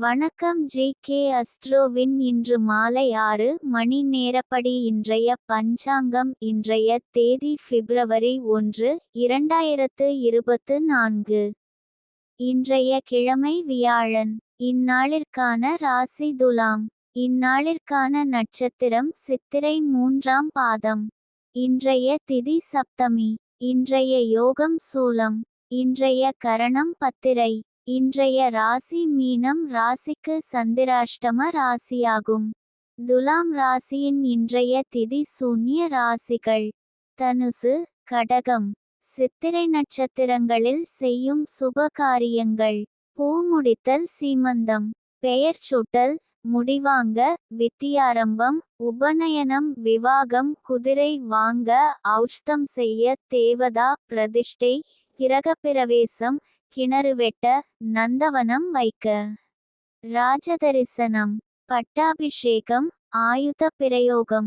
வணக்கம் G K அஸ்ட்ரோவின் இன்று மாலை ஆறு மணி நேரப்படி இன்றைய பஞ்சாங்கம் இன்றைய தேதி பிப்ரவரி ஒன்று இரண்டாயிரத்து இருபத்து நான்கு. இன்றைய கிழமை வியாழன். இந்நாளிற்கான ராசி துலாம். இந்நாளிற்கான நட்சத்திரம் சித்திரை மூன்றாம் பாதம். இன்றைய திதி சப்தமி. இன்றைய யோகம் சூலம். இன்றைய கரணம் பத்திரை. இன்றைய ராசி மீனம் ராசிக்கு சந்திராஷ்டம ராசியாகும். துலாம் ராசியின் இன்றைய திதி சூன்ய ராசிகள். தனுசு கடகம் சித்திரை நட்சத்திரங்களில் செய்யும் சுப காரியங்கள் பூ முடித்தல் சீமந்தம் பெயர் சூட்டல் முடிவாங்க வித்தியாரம்பம் உபநயனம் விவாகம் குதிரை வாங்க ஔஷ்தம் செய்ய தேவதா பிரதிஷ்டை கிரகப்பிரவேசம் கிணறு வெட்ட நந்தவனம் வைக்க. ராஜதரிசனம் பட்டாபிஷேகம் ஆயுத பிரயோகம்.